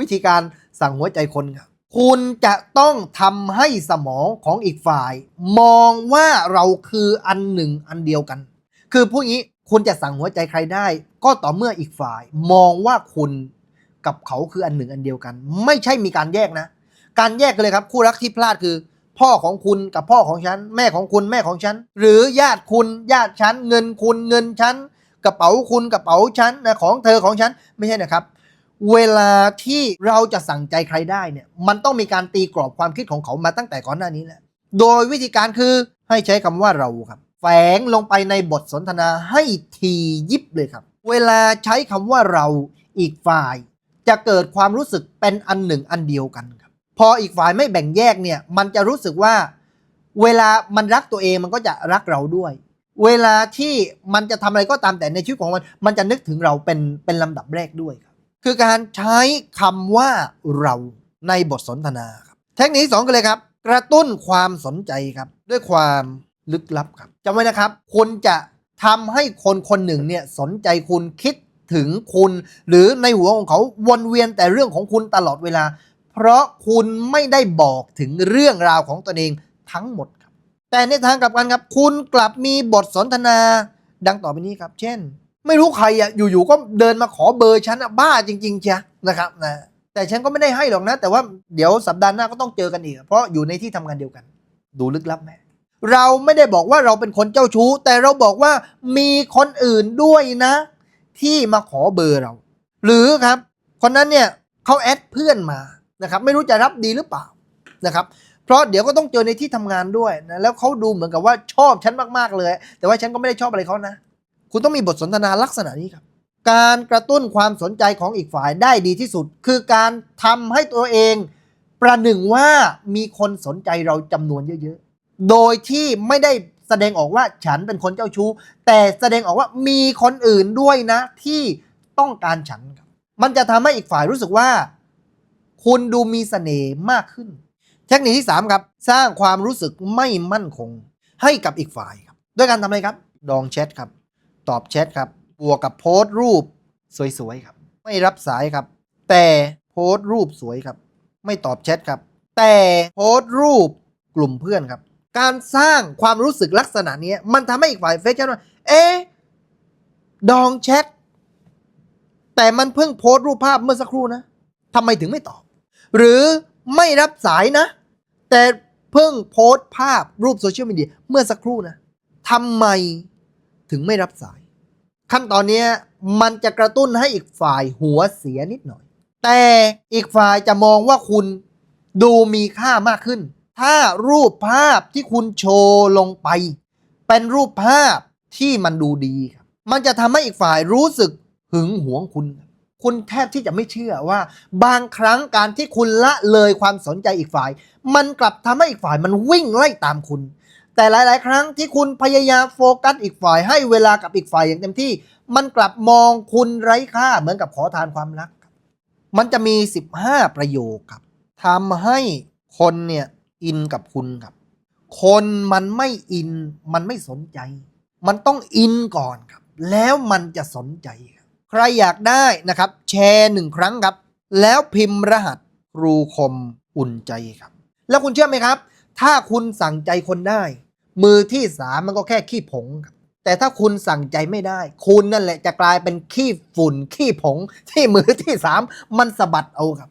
วิธีการสั่งหัวใจคนครับคุณจะต้องทำให้สมองของอีกฝ่าย มองว่าเราคืออันหนึ่งอันเดียวกัน คือพูดงี้คุณจะสั่งหัวใจใครได้ ก็ต่อเมื่ออีกฝ่าย มองว่าคุณกับเขาคืออันหนึ่งอันเดียวกัน ไม่ใช่มีการแยกนะ การแยกกันเลยครับ คู่รักที่พลาดคือ พ่อของคุณกับพ่อของฉัน แม่ของคุณแม่ของฉัน หรือญาติคุณญาติฉัน เงินคุณเงินฉันกระเป๋าคุณกระเป๋าฉันนะของเธอของฉันไม่ใช่นะครับ เวลาที่เราจะสั่งใจใครได้เนี่ย มันต้องมีการตีกรอบความคิดของเขามาตั้งแต่ก่อนหน้านี้แหละโดยวิธีการคือให้ใช้คำว่าเราครับ แฝงลงไปในบทสนทนาให้ทียิบเลยครับ เวลาใช้คำว่าเราอีกฝ่าย จะเกิดความรู้สึกเป็นอันหนึ่งอันเดียวกันครับ พออีกฝ่ายไม่แบ่งแยกเนี่ย มันจะรู้สึกว่า เวลามันรักตัวเองมันก็จะรักเราด้วย เวลาที่มันจะทำอะไรก็ตามแต่ในชีวิตของมัน มันจะนึกถึงเราเป็นเป็นลำดับแรกด้วยครับ คือการใช้คำว่าเราในบทสนทนาครับเทคนิคสองกันเลยครับ กระตุ้นความสนใจครับ ด้วยความลึกลับครับจำไว้นะครับคุณจะทำให้คนคนหนึ่งเนี่ยสนใจคุณคิดถึงคุณ หรือในหัวของเขาวนเวียนแต่เรื่องของคุณตลอดเวลา เพราะคุณไม่ได้บอกถึงเรื่องราวของตนเองทั้งหมดครับ แต่ในทางกลับกันครับ คุณกลับมีบทสนทนาดังต่อไปนี้ครับ เช่น ไม่รู้ใครอะอยู่ๆก็เดินมาขอเบอร์ฉันอะบ้าจริงๆเชียนะครับนะแต่ฉันก็ไม่ได้ให้หรอกนะ แต่ว่าเดี๋ยวสัปดาห์หน้าก็ต้องเจอกันอีก เพราะอยู่ในที่ทำงานเดียวกัน ดูลึกลับไหมเราไม่ได้บอกว่าเราเป็นคนเจ้าชู้ แต่เราบอกว่ามีคนอื่นด้วยนะ ที่มาขอเบอร์เรา หรือครับคนนั้นเนี่ยเขาแอดเพื่อนมานะครับ ไม่รู้จะรับดีหรือเปล่านะครับ เพราะเดี๋ยวก็ต้องเจอในที่ทำงานด้วยนะแล้วเขาดูเหมือนกับว่าชอบฉันมากๆเลย แต่ว่าฉันก็ไม่ได้ชอบอะไรเขานะ คุณต้องมีบทสนทนาลักษณะนี้ครับ การกระตุ้นความสนใจของอีกฝ่ายได้ดีที่สุด คือการทำให้ตัวเอง ประหนึ่งว่ามีคนสนใจเราจำนวนเยอะๆ โดยที่ไม่ได้แสดงออกว่าฉันเป็นคนเจ้าชู้ แต่แสดงออกว่ามีคนอื่นด้วยนะ ที่ต้องการฉันครับ มันจะทำให้อีกฝ่ายรู้สึกว่า คุณดูมีเสน่ห์มากขึ้น เทคนิคที่ 3 ครับ สร้างความรู้สึกไม่มั่นคง ให้กับอีกฝ่ายครับ ด้วยการทำอะไรครับ ดองแชทครับ ตอบแชทครับ บวกกับโพสต์รูปสวยๆครับ ไม่รับสายครับ แต่โพสต์รูปสวยครับ ไม่ตอบแชทครับ แต่โพสต์รูปกลุ่มเพื่อนครับ การสร้างความรู้สึกลักษณะนี้มันทำให้อีกฝ่ายเฟซแชทว่า เอ๊ดองแชทแต่มันเพิ่งโพสต์รูปภาพเมื่อสักครู่นะทำไมถึงไม่ตอบ หรือไม่รับสายนะ แต่เพิ่งโพสต์ภาพรูปโซเชียลมีเดียเมื่อสักครู่นะทำไม ถึงไม่รับสาย ขั้นตอนเนี้ยมันจะกระตุ้นให้อีกฝ่ายหัวเสียนิดหน่อย แต่อีกฝ่ายจะมองว่าคุณดูมีค่ามากขึ้น ถ้ารูปภาพที่คุณโชว์ลงไป เป็นรูปภาพที่มันดูดีครับ มันจะทำให้อีกฝ่ายรู้สึกหึงหวงคุณ คุณแทบที่จะไม่เชื่อว่า บางครั้งการที่คุณละเลยความสนใจอีกฝ่าย มันกลับทำให้อีกฝ่ายมันวิ่งไล่ตามคุณ แต่หลาย ๆ ครั้งที่คุณพยายามโฟกัสอีกฝ่าย ให้เวลากับอีกฝ่ายอย่างเต็มที่ มันกลับมองคุณไร้ค่าเหมือนกับขอทานความรัก มันจะมี 15 ประโยคครับทำให้คนเนี่ยอินกับคุณครับ คนมันไม่อินมันไม่สนใจ มันต้องอินก่อนครับ แล้วมันจะสนใจครับใครอยากได้นะครับ แชร์หนึ่งครั้งครับ แล้วพิมพ์รหัสครูคมอุ่นใจครับ แล้วคุณเชื่อไหมครับ ถ้าคุณสั่งใจคนได้ มือที่สามมันก็แค่ขี้ผงครับแต่ถ้าคุณสั่งใจไม่ได้ คุณนั่นแหละจะกลายเป็นขี้ฝุ่นขี้ผงที่มือที่สามมันสะบัดเอาครับ